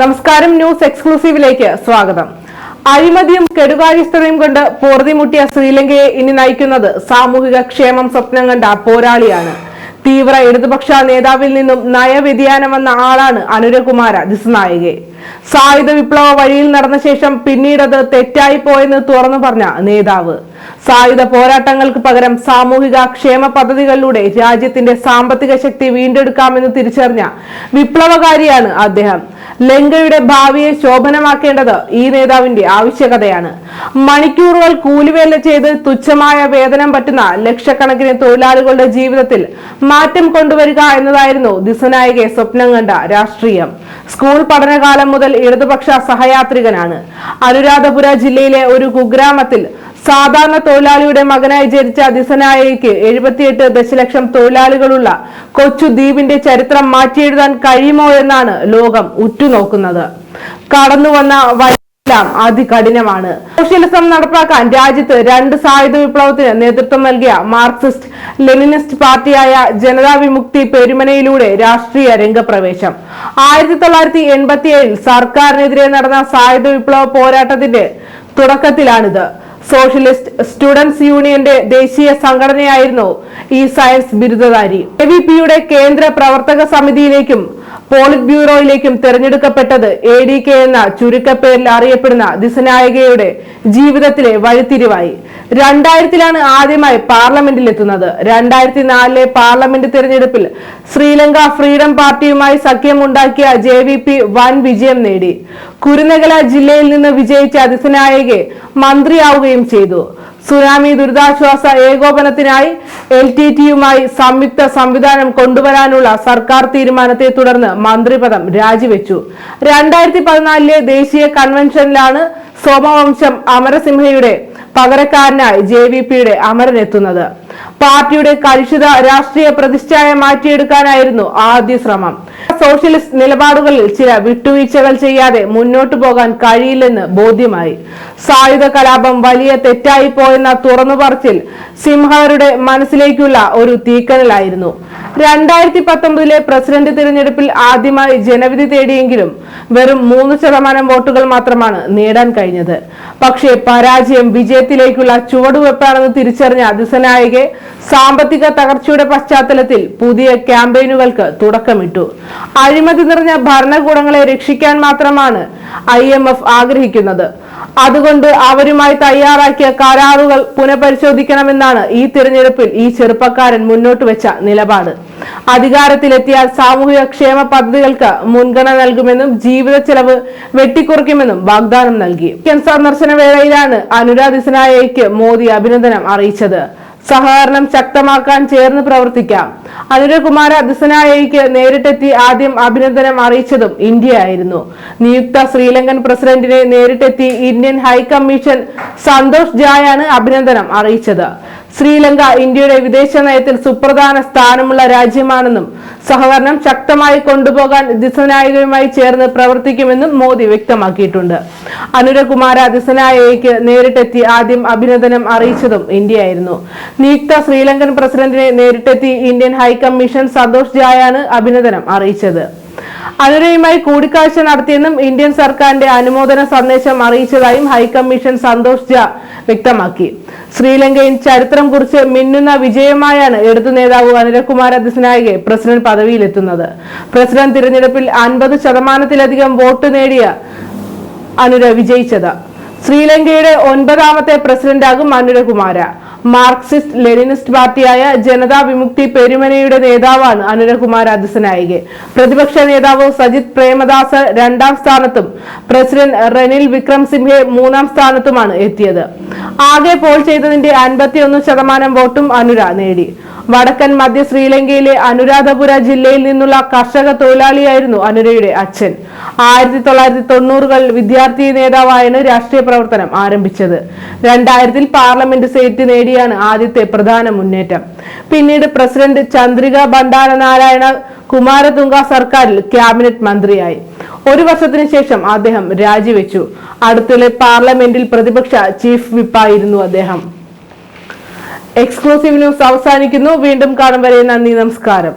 നമസ്കാരം ന്യൂസ് എക്സ്ക്ലൂസീവിലേക്ക് സ്വാഗതം. അഴിമതിയും കെടുകാര്യസ്ഥതയും കൊണ്ട് പൊറുതിമുട്ടിയ ശ്രീലങ്കയെ ഇനി നയിക്കുന്നത് സാമൂഹിക ക്ഷേമം സ്വപ്നം കണ്ട പോരാളിയാണ്. തീവ്ര ഇടതുപക്ഷ നേതാവിൽ നിന്നും നയവ്യതിയാനം വന്ന ആളാണ് അനുരകുമാര ദിസ്നായികെ. സായുധ വിപ്ലവ വഴിയിൽ നടന്ന ശേഷം പിന്നീടത് തെറ്റായി പോയെന്ന് തുറന്നു പറഞ്ഞ നേതാവ്. സായുധ പോരാട്ടങ്ങൾക്ക് പകരം സാമൂഹിക ക്ഷേമ പദ്ധതികളിലൂടെ രാജ്യത്തിന്റെ സാമ്പത്തിക ശക്തി വീണ്ടെടുക്കാമെന്ന് തിരിച്ചറിഞ്ഞ വിപ്ലവകാരിയാണ് അദ്ദേഹം. ലങ്കയുടെ ഭാവിയെ ശോഭനമാക്കേണ്ടത് ഈ നേതാവിന്റെ ആവശ്യകതയാണ്. മണിക്കൂറുകൾ കൂലിവേല ചെയ്ത് തുച്ഛമായ വേതനം പറ്റുന്ന ലക്ഷക്കണക്കിന് തൊഴിലാളികളുടെ ജീവിതത്തിൽ മാറ്റം കൊണ്ടുവരിക എന്നതായിരുന്നു ദിസനായകെ സ്വപ്നം കണ്ട രാഷ്ട്രീയം. സ്കൂൾ പഠനകാലം മുതൽ ഇടതുപക്ഷ സഹയാത്രികനാണ്. അനുരാധപുര ജില്ലയിലെ ഒരു കുഗ്രാമത്തിൽ സാധാരണ തൊഴിലാളിയുടെ മകനായി ജനിച്ച ദിസനായയ്ക്ക് എഴുപത്തിയെട്ട് ദശലക്ഷം തൊഴിലാളികളുള്ള കൊച്ചു ദ്വീപിന്റെ ചരിത്രം മാറ്റിയെഴുതാൻ കഴിയുമോ എന്നാണ് ലോകം ഉറ്റുനോക്കുന്നത്. കടന്നുവന്ന വഴിയെല്ലാം അതികഠിനമാണ്. സോഷ്യലിസം നടപ്പാക്കാൻ രാജ്യത്ത് രണ്ട് സായുധ വിപ്ലവത്തിന് നേതൃത്വം നൽകിയ മാർക്സിസ്റ്റ് ലെനിനിസ്റ്റ് പാർട്ടിയായ ജനതാ വിമുക്തി പെരുമനയിലൂടെ രാഷ്ട്രീയ രംഗപ്രവേശം. ആയിരത്തി തൊള്ളായിരത്തി എൺപത്തി ഏഴിൽ സർക്കാരിനെതിരെ നടന്ന സായുധ വിപ്ലവ പോരാട്ടത്തിന്റെ തുടക്കത്തിലാണിത്. സോഷ്യലിസ്റ്റ് സ്റ്റുഡൻസ് യൂണിയന്റെ ദേശീയ സംഘടനയായിരുന്നു ഈ സയൻസ് ബിരുദധാരി. എ വി പിയുടെ കേന്ദ്ര പ്രവർത്തക സമിതിയിലേക്കും പോളിറ്റ് ബ്യൂറോയിലേക്കും തെരഞ്ഞെടുക്കപ്പെട്ടത് എ ഡി കെ എന്ന ചുരുക്കപ്പേരിൽ അറിയപ്പെടുന്ന ദിസനായകയുടെ ജീവിതത്തിലെ വഴിത്തിരിവായി. രണ്ടായിരത്തിലാണ് ആദ്യമായി പാർലമെന്റിൽ എത്തുന്നത്. രണ്ടായിരത്തി നാലിലെ പാർലമെന്റ് തെരഞ്ഞെടുപ്പിൽ ശ്രീലങ്ക ഫ്രീഡം പാർട്ടിയുമായി സഖ്യമുണ്ടാക്കിയ ജെ വി പി വൻ വിജയം നേടി. കുരുനഗല ജില്ലയിൽ നിന്ന് വിജയിച്ച അധിസനായകെ മന്ത്രിയാവുകയും ചെയ്തു. സുനാമി ദുരിതാശ്വാസ ഏകോപനത്തിനായി എൽ ടി ടിയുമായി സംയുക്ത സംവിധാനം കൊണ്ടുവരാനുള്ള സർക്കാർ തീരുമാനത്തെ തുടർന്ന് മന്ത്രിപദം രാജിവെച്ചു. രണ്ടായിരത്തി പതിനാലിലെ ദേശീയ കൺവെൻഷനിലാണ് സോമവംശം അമരസിംഹയുടെ പകരക്കാരനായി ജെ വി പിയുടെ അമരനെത്തുന്നത്. പാർട്ടിയുടെ കലുഷിത രാഷ്ട്രീയ പ്രതിഷ്ഠായ മാറ്റിയെടുക്കാനായിരുന്നു ആദ്യ ശ്രമം. സോഷ്യലിസ്റ്റ് നിലപാടുകളിൽ ചില വിട്ടുവീഴ്ചകൾ ചെയ്യാതെ മുന്നോട്ടു പോകാൻ കഴിയില്ലെന്ന് ബോധ്യമായി. സായുധ കലാപം വലിയ തെറ്റായി പോയെന്ന തുറന്നുപറച്ചിൽ സിംഹവരുടെ മനസ്സിലേക്കുള്ള ഒരു തീക്കനലായിരുന്നു. രണ്ടായിരത്തി പത്തൊമ്പതിലെ പ്രസിഡന്റ് തിരഞ്ഞെടുപ്പിൽ ആദ്യമായി ജനവിധി തേടിയെങ്കിലും വെറും മൂന്ന് ശതമാനം വോട്ടുകൾ മാത്രമാണ് നേടാൻ കഴിഞ്ഞത്. പക്ഷേ പരാജയം വിജയത്തിലേക്കുള്ള ചുവടുവെപ്പാണെന്ന് തിരിച്ചറിഞ്ഞ ദിസനായകെ സാമ്പത്തിക തകർച്ചയുടെ പശ്ചാത്തലത്തിൽ പുതിയ ക്യാമ്പയിനുകൾക്ക് തുടക്കമിട്ടു. അഴിമതി നിറഞ്ഞ ഭരണകൂടങ്ങളെ രക്ഷിക്കാൻ മാത്രമാണ് ഐ ആഗ്രഹിക്കുന്നത്. അതുകൊണ്ട് അവരുമായി തയ്യാറാക്കിയ കരാറുകൾ പുനഃപരിശോധിക്കണമെന്നാണ് ഈ തിരഞ്ഞെടുപ്പിൽ ഈ ചെറുപ്പക്കാരൻ മുന്നോട്ട് വെച്ച നിലപാട്. അധികാരത്തിലെത്തിയാൽ സാമൂഹിക ക്ഷേമ പദ്ധതികൾക്ക് മുൻഗണന നൽകുമെന്നും ജീവിത ചെലവ് വെട്ടിക്കുറയ്ക്കുമെന്നും വാഗ്ദാനം നൽകി. സന്ദർശന വേളയിലാണ് അനുരാഗ് ദിസനായയ്ക്ക് മോദി അഭിനന്ദനം അറിയിച്ചത്. സഹകരണം ശക്തമാക്കാൻ ചേർന്ന് പ്രവർത്തിക്കാം. അനുരകുമാര ദിസനായയ്ക്ക് നേരിട്ടെത്തി ആദ്യം അഭിനന്ദനം അറിയിച്ചതും ഇന്ത്യയായിരുന്നു. നിയുക്ത ശ്രീലങ്കൻ പ്രസിഡന്റിനെ നേരിട്ടെത്തി ഇന്ത്യൻ ഹൈക്കമ്മീഷൻ സന്തോഷ് ജായാണ് അഭിനന്ദനം അറിയിച്ചത്. ശ്രീലങ്ക ഇന്ത്യയുടെ വിദേശ നയത്തിൽ സുപ്രധാന സ്ഥാനമുള്ള രാജ്യമാണെന്നും സഹകരണം ശക്തമായി കൊണ്ടുപോകാൻ ദിസനായകയുമായി ചേർന്ന് പ്രവർത്തിക്കുമെന്നും മോദി വ്യക്തമാക്കിയിട്ടുണ്ട്. അനുരകുമാര ദിസനായയ്ക്ക് നേരിട്ടെത്തി ആദ്യം അഭിനന്ദനം അറിയിച്ചതും ഇന്ത്യയായിരുന്നു. നിയുക്ത ശ്രീലങ്കൻ പ്രസിഡന്റിനെ നേരിട്ടെത്തി ഇന്ത്യൻ ഹൈക്കമ്മീഷൻ സന്തോഷ് ജായാണ് അഭിനന്ദനം അറിയിച്ചത്. അനുരയുമായി കൂടിക്കാഴ്ച നടത്തിയെന്നും ഇന്ത്യൻ സർക്കാരിന്റെ അനുമോദന സന്ദേശം അറിയിച്ചതായും ഹൈക്കമ്മീഷൻ സന്തോഷ് ജ വ്യക്തമാക്കി. ശ്രീലങ്കയിൽ ചരിത്രം കുറിച്ച് മിന്നുന്ന വിജയമായാണ് ഇടതു നേതാവ് അനിലകുമാര ദിസനായകെ പ്രസിഡന്റ് പദവിയിലെത്തുന്നത്. പ്രസിഡന്റ് തിരഞ്ഞെടുപ്പിൽ അൻപത് ശതമാനത്തിലധികം വോട്ട് നേടിയ അനുര വിജയിച്ചത്. ശ്രീലങ്കയുടെ ഒൻപതാമത്തെ പ്രസിഡന്റാകും അനുരകുമാര മാർക്സിസ്റ്റ് ലെനിനിസ്റ്റ് പാർട്ടിയായ ജനതാ വിമുക്തി പെരുമനയുടെ നേതാവാണ് അനുരകുമാർ അതിസനായികെ പ്രതിപക്ഷ നേതാവ് സജിത് പ്രേമദാസ് രണ്ടാം സ്ഥാനത്തും പ്രസിഡന്റ് റെനിൽ വിക്രം സിംഹെ മൂന്നാം സ്ഥാനത്തുമാണ് എത്തിയത്. ആകെ പോൾ ചെയ്തതിന്റെ അൻപത്തിയൊന്ന് ശതമാനം വോട്ടും അനുര നേടി. വടക്കൻ മധ്യ ശ്രീലങ്കയിലെ അനുരാധപുര ജില്ലയിൽ നിന്നുള്ള കർഷക തൊഴിലാളിയായിരുന്നു അനുരയുടെ അച്ഛൻ. ആയിരത്തി തൊള്ളായിരത്തി തൊണ്ണൂറുകളിൽ വിദ്യാർത്ഥി നേതാവായാണ് രാഷ്ട്രീയ പ്രവർത്തനം ആരംഭിച്ചത്. രണ്ടായിരത്തിൽ പാർലമെന്റ് സീറ്റ് നേടിയാണ് ആദ്യത്തെ പ്രധാന മുന്നേറ്റം. പിന്നീട് പ്രസിഡന്റ് ചന്ദ്രിക ഭണ്ഡാര നാരായണ കുമാരതുംഗ സർക്കാരിൽ ക്യാബിനറ്റ് മന്ത്രിയായി. ഒരു വർഷത്തിന് ശേഷം അദ്ദേഹം രാജിവെച്ചു. അടുത്തിടെ പാർലമെന്റിൽ പ്രതിപക്ഷ ചീഫ് വിപ്പായിരുന്നു അദ്ദേഹം. എക്സ്ക്ലൂസീവ് ന്യൂസ് അവസാനിക്കുന്നു. വീണ്ടും കാണും വരെ നന്ദി നമസ്കാരം.